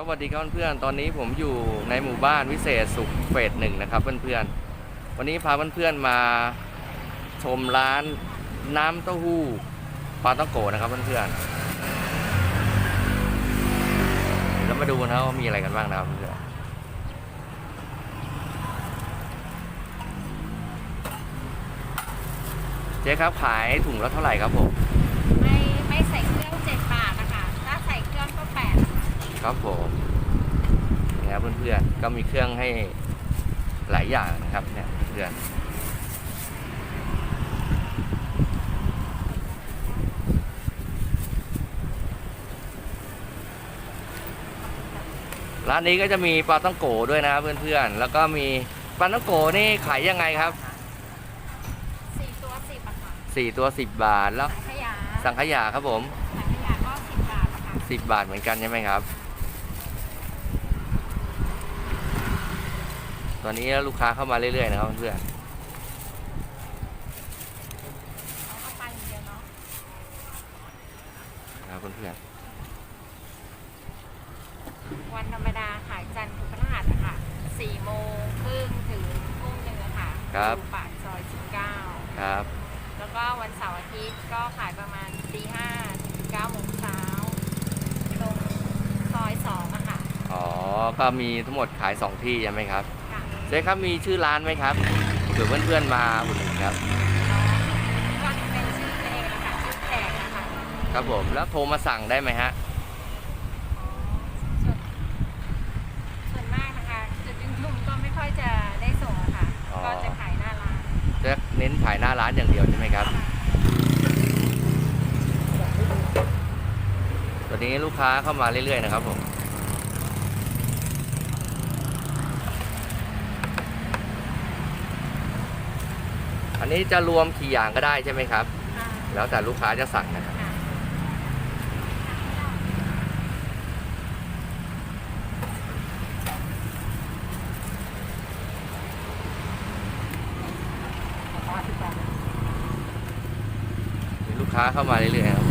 ครับสวัสดีครับเพื่อนๆ ตอนนี้ผมอยู่ในหมู่บ้านวิเศษสุขเฟสหนึ่งนะครับเพื่อนๆ วันนี้พาเพื่อนๆมาชมร้านน้ำเต้าหู้ปลาต้องโกนะครับเพื่อนๆแล้วมาดูนะครับว่ามีอะไรกันบ้างนะครับเพื่อนเจ๊ครับขายถุงละเท่าไหร่ครับผม ไม่ไม่ใส่เครื่องเจ็ดบาท คะครับผมนะครับเพื่อนๆก็มีเครื่องให้หลายอย่างนะครับเนี่ยเพื่อนร้านนี้ก็จะมีปลาต้องโกด้วยนะครับเพื่อนๆ แล้วก็มีปลาต้องโกนี่ขายยังไงครับสี่ตัวสิบอะค่ะสี่ตัวสิบบาทแล้ว สังขยาสังขยาครับผม สังขยาก็สิบบาทนะคะสิบบาทเหมือนกันใช่ไหมครับ ตอนนี้ลูกค้าเข้ามาเรื่อยๆนะครับเพื่อนเอาเข้าไปอย่างเดียวเนาะๆนะครับเพื่อนวันธรรมดาขายจันทร์พุธพฤหัสอะค่ะสี่โมงครึ่งถึงทุ่มหนึ่งอะค่ะอยู่ปากซอยสิบเก้าๆครับแล้วก็วันเสาร์อาทิตย์ก็ขายประมาณตีห้าถึงเก้าโมงเช้าตรงซอยสองอะค่ะ อ๋อก็มีทั้งหมดขาย2ที่ใช่ไหมครับค่ะ เจ๊ครับมีชื่อร้านไหมครับเผื่อเพื่อนๆมาอุดหนุนครับ ก็เป็นชื่อเองนะคะชื่อแขกนะคะครับผมแล้วโทรมาสั่งได้ไหมฮะส่วนส่วนมากนะคะจุดยืนชุมก็ไม่ค่อยจะได้ส่งอะค่ะอ๋อก็จะขายหน้าร้านจะเน้นขายหน้าร้านอย่างเดียวใช่ไหมครับ ตอนนี้ลูกค้าเข้ามาเรื่อยๆนะครับผม อันนี้จะรวมกี่อย่างก็ได้ใช่ไหมครับ ค่ะแล้วแต่ลูกค้าจะสั่งนะครับค่ะมีลูกค้าเข้ามาเรื่อยๆครับ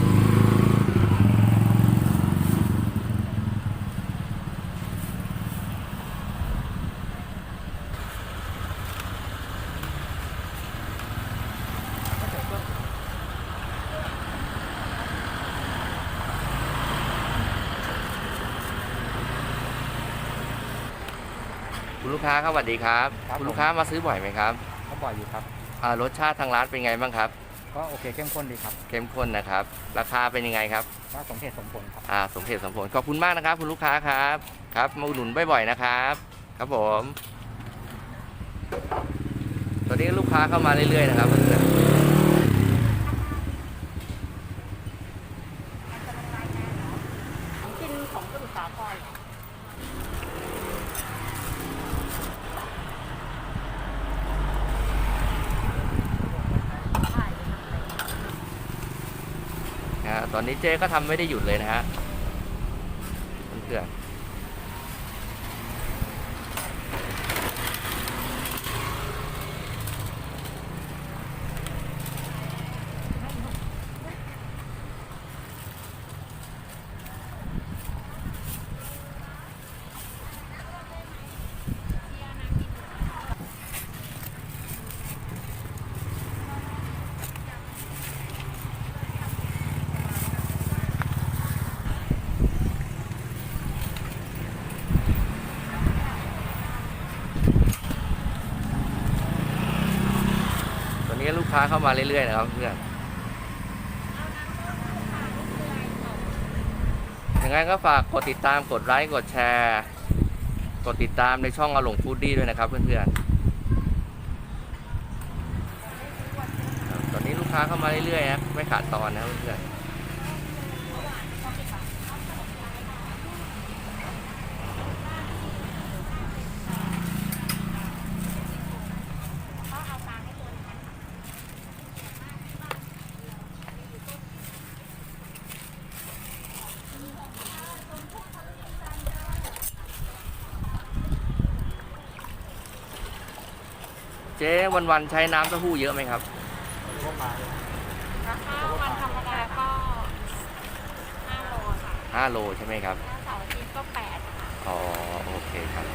คุณลูกค้าครับสวัสดีครับครับคุณผมลูกค้ามาซื้อบ่อยไหมครับก็บ่อยอยู่ครับ อ่ารสชาติทางร้านเป็นไงบ้างครับก็โอเคเข้มข้นดีครับเข้มข้นนะครับ ราคาเป็นยังไงครับก็สมเหตุสมผลครับ อ่าสมเหตุสมผลขอบคุณมากนะครับ คุณลูกค้าครับครับมาอุดหนุนบ่อยๆนะครับ ครับผมตอนนี้ลูกค้าเข้ามาเรื่อยๆนะครับเพื่อน กินของสมุทรสาคร ๆนะฮะ ตอนนี้เจ๊ก็ทำไม่ได้หยุดเลยนะฮะเพื่อน ค้าเข้ามาเรื่อยๆนะครับเพื่อนยังไงก็ฝากกดติดตามกดไลค์กดแชร์ กดติดตามในช่องอาหลงฟูดดี้ด้วยนะครับเพื่อนๆตอนนี้ลูกค้าเข้ามาเรื่อยๆครับไม่ขาดตอนนะเพื่อนๆ เจ๊วันๆใช้น้ำเต้าหู้เยอะไหมครับราคาวันธรรมดาก็ห้าโลค่ะ5โลใช่ไหมครับ ถ้าเสาร์อาทิตย์ก็แปดค่ะอ๋อโอเคครับ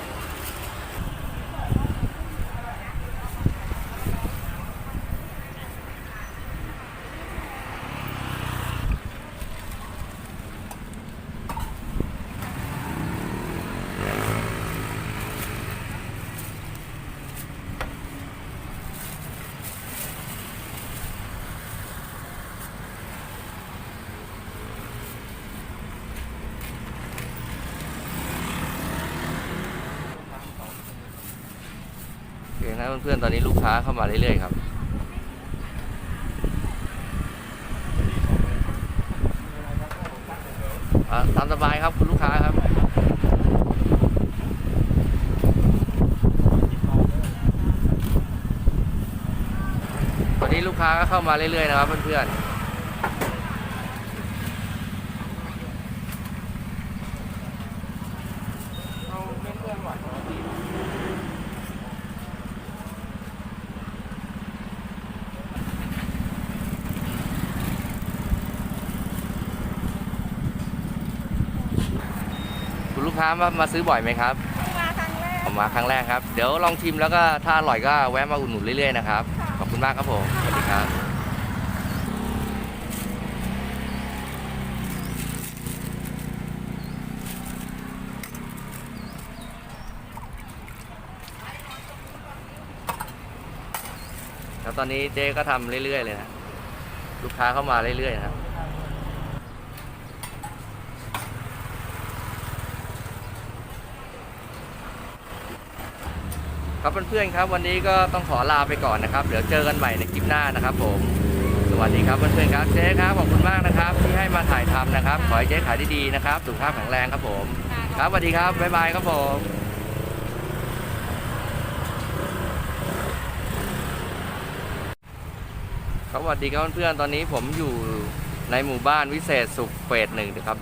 นะเพื่อนๆตอนนี้ลูกค้าเข้ามาเรื่อยๆครับตามสบายครับคุณลูกค้าครับตอนนี้ลูกค้าก็เข้ามาเรื่อยๆนะครับเพื่อนๆ กค้ามามาซื้อบ่อยไหมครับมาครั้งแรกผมมาครั้งแรกครับ เดี๋ยวลองชิมแล้วก็ถ้าอร่อยก็แวะมาอุดหนุนเรื่อยๆนะครับ ขอบคุณมากครับผมสวัสดีครับแล้วตอนนี้เจ๊ก็ทำเรื่อยๆเลยนะ ลูกค้าเข้ามาเรื่อยๆนะครับ ครับเพื่อนๆครับ วันนี้ก็ต้องขอลาไปก่อนนะครับ เดี๋ยวเจอกันใหม่ในคลิปหน้านะครับผม สวัสดีครับเพื่อนๆครับเจ๊ครับขอบคุณมากนะครับ ที่ให้มาถ่ายทำนะครับ ขอให้เจ๊ขายดีๆนะครับสุขภาพแข็งแรงครับผม ครับสวัสดีครับบ๊ายบายครับผมสวัสดีครับเพื่อนๆตอนนี้ผมอยู่ในหมู่บ้านวิเศษสุขเฟสหนึ่งนะครับ